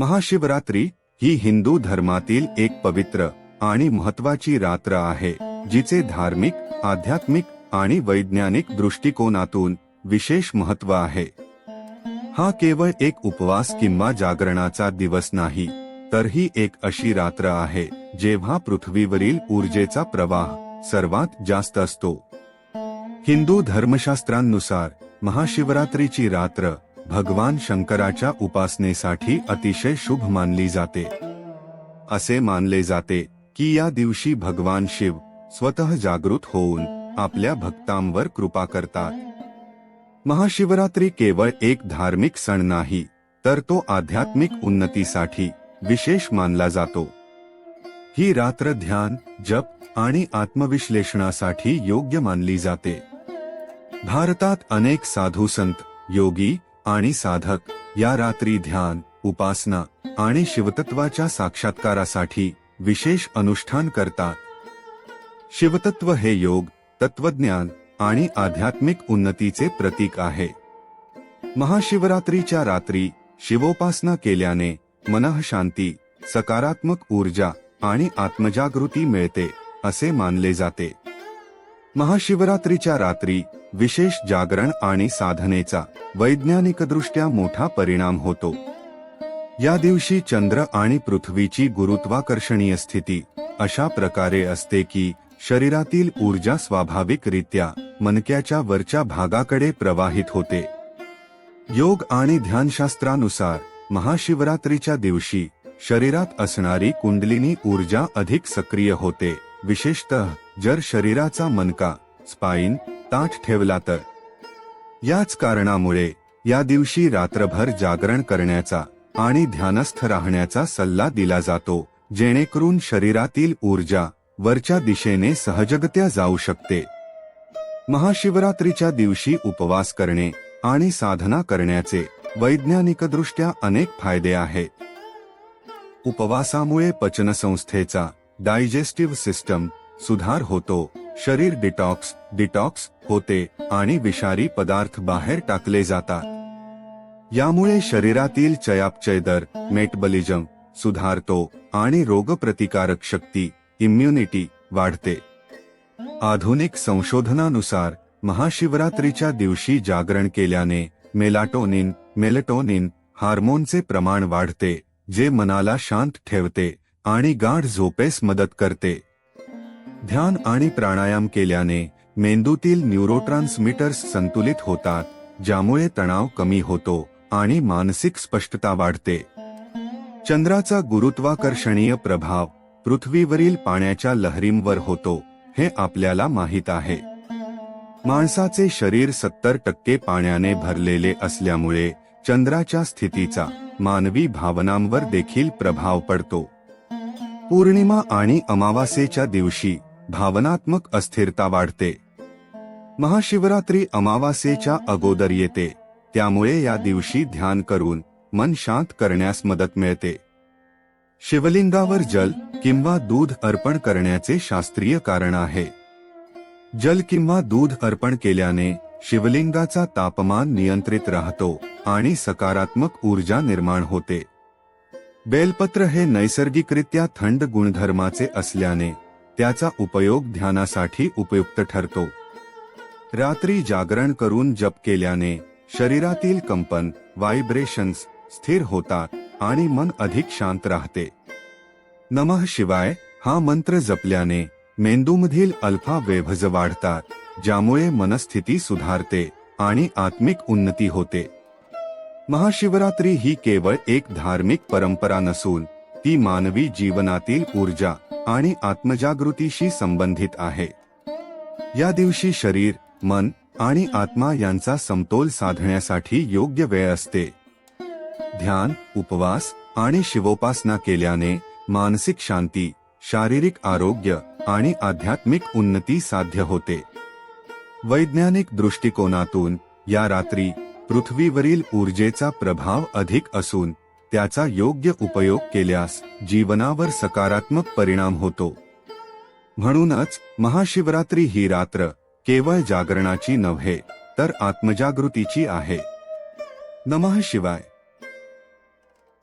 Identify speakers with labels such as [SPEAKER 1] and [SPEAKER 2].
[SPEAKER 1] महाशिवरात्री ही हिंदू धर्मातील एक पवित्र आणि महत्वाची रात्र आहे जिचे धार्मिक आध्यात्मिक आणि वैज्ञानिक दृष्टिकोनातून विशेष महत्त्व आहे. हा केवळ एक उपवास किंवा जागरणाचा दिवस नाही तर ही एक अशी रात्र आहे जेव्हा पृथ्वीवरील ऊर्जेचा प्रवाह सर्वात जास्त असतो. हिंदू धर्मशास्त्रांनुसार महाशिवरात्रीची रात्र भगवान शंकराच्या उपासनेसाठी अतिशय शुभ मानली जाते. असे मानले जाते की या दिवशी भगवान शिव स्वतः जागृत होऊन आपल्या भक्तांवर कृपा करतात. महाशिवरात्री केवळ एक धार्मिक सण नाही तर तो आध्यात्मिक उन्नतीसाठी विशेष मानला जातो. ही रात्र ध्यान जप आणि आत्मविश्लेषणासाठी योग्य मानली जाते. भारतात अनेक साधू संत योगी आणि साधक. या रात्री ध्यान उपासना आणि शिवतत्वाच्या साक्षात्कारासाठी विशेष अनुष्ठान करतात. शिवतत्व हे योग तत्वज्ञान आणि आध्यात्मिक उन्नतीचे प्रतीक आहे. महाशिवरात्रीच्या रात्री शिवोपासना केल्याने मनः शांती सकारात्मक ऊर्जा आणि आत्मजागृती मिळते असे मानले जाते. महाशिवरात्रीच्या रात्री विशेष जागरण आणि साधनेचा वैज्ञानिकदृष्ट्या मोठा परिणाम होतो. या दिवशी चंद्र आणि पृथ्वीची गुरुत्वाकर्षणीय स्थिती अशा प्रकारे असते की शरीरातील ऊर्जा स्वाभाविकरित्या मनक्याच्या वरच्या भागाकडे प्रवाहित होते. योग आणि ध्यानशास्त्रानुसार महाशिवरात्रीच्या दिवशी शरीरात असणारी कुंडलिनी ऊर्जा अधिक सक्रिय होते विशेषतः जर शरीराचा मनका स्पाईन ताठ ठेवला तर. याच कारणामुळे या दिवशी रात्रभर जागरण करण्याचा आणि ध्यानस्थ राहण्याचा सल्ला दिला जातो जेणेकरून शरीरातील ऊर्जा वरच्या दिशेने सहजगत्या जाऊ शकते. महाशिवरात्रीच्या दिवशी उपवास करणे आणि साधना करण्याचे वैज्ञानिकदृष्ट्या अनेक फायदे आहेत. उपवासामुळे पचनसंस्थेचा डायजेस्टिव्ह सिस्टम सुधार होतो. शरीर डिटॉक्स डिटॉक्स होते आणि विषारी पदार्थ बाहेर टाकले जातात. यामुळे शरीरातील चयापचय दर मेटबलिजम सुधारतो आणि रोगप्रतिकारक शक्ती इम्युनिटी वाढते. आधुनिक संशोधनानुसार महाशिवरात्रीच्या दिवशी जागरण केल्याने मेलाटोनिन मेलेटोनिन हार्मोनचे प्रमाण वाढते जे मनाला शांत ठेवते आणि गाढ झोपेस मदत करते. ध्यान आणि प्राणायाम केल्याने मेंदूतील न्यूरोट्रान्समीटर्स संतुलित होतात ज्यामुळे तणाव कमी होतो आणि मानसिक स्पष्टता वाढते. चंद्राचा गुरुत्वाकर्षणीय प्रभाव पृथ्वीवरील पाण्याच्या लहरींवर होतो हे आपल्याला माहीत आहे. माणसाचे शरीर सत्तर टक्के पाण्याने भरलेले असल्यामुळे चंद्राच्या स्थितीचा मानवी भावनांवर देखील प्रभाव पडतो. पौर्णिमा आणि अमावास्येच्या दिवशी भावनात्मक अस्थिरता वाढते. महाशिवरात्री अमावास्येच्या अगोदर येते. त्यामुळे या दिवशी ध्यान करून मन शांत करण्यास मदत मिळते. शिवलिंगावर जल किंवा दूध अर्पण करण्याचे शास्त्रीय कारण आहे. जल किंवा दूध अर्पण केल्याने शिवलिंगाचा तापमान नियंत्रित राहतो आणि सकारात्मक ऊर्जा निर्माण होते. बेलपत्र हे नैसर्गिकरित्या थंड गुणधर्माचे असल्याने त्याचा उपयोग ध्यानासाठी उपयुक्त ठरतो. रात्री जागरण करून जप केल्याने शरीरातील कंपन व्हायब्रेशन्स स्थिर होतात आणि मन अधिक शांत राहते. नमः शिवाय हा मंत्र जपल्याने मेंदूमधील अल्फा वेव्हज वाढतात ज्यामुळे मनस्थिती सुधारते आणि आत्मिक उन्नती होते. महाशिवरात्री ही केवळ एक धार्मिक परंपरा नसून ती मानवी जीवनातील ऊर्जा आणि आत्मजागृतीशी संबंधित आहे. या दिवशी शरीर मन आणि आत्मा यांचा समतोल साधण्यासाठी योग्य वेळ असते. ध्यान उपवास आणि शिवोपासना केल्याने मानसिक शांती शारीरिक आरोग्य आणि आध्यात्मिक उन्नती साध्य होते. वैज्ञानिक दृष्टिकोनातून या रात्री पृथ्वीवरील ऊर्जेचा प्रभाव अधिक असून त्याचा योग्य उपयोग केल्यास जीवनावर सकारात्मक परिणाम होतो. म्हणूनच महाशिवरात्री ही रात्र केवळ जागरणाची नव्हे तर आत्मजागृतीची आहे. नमः शिवाय.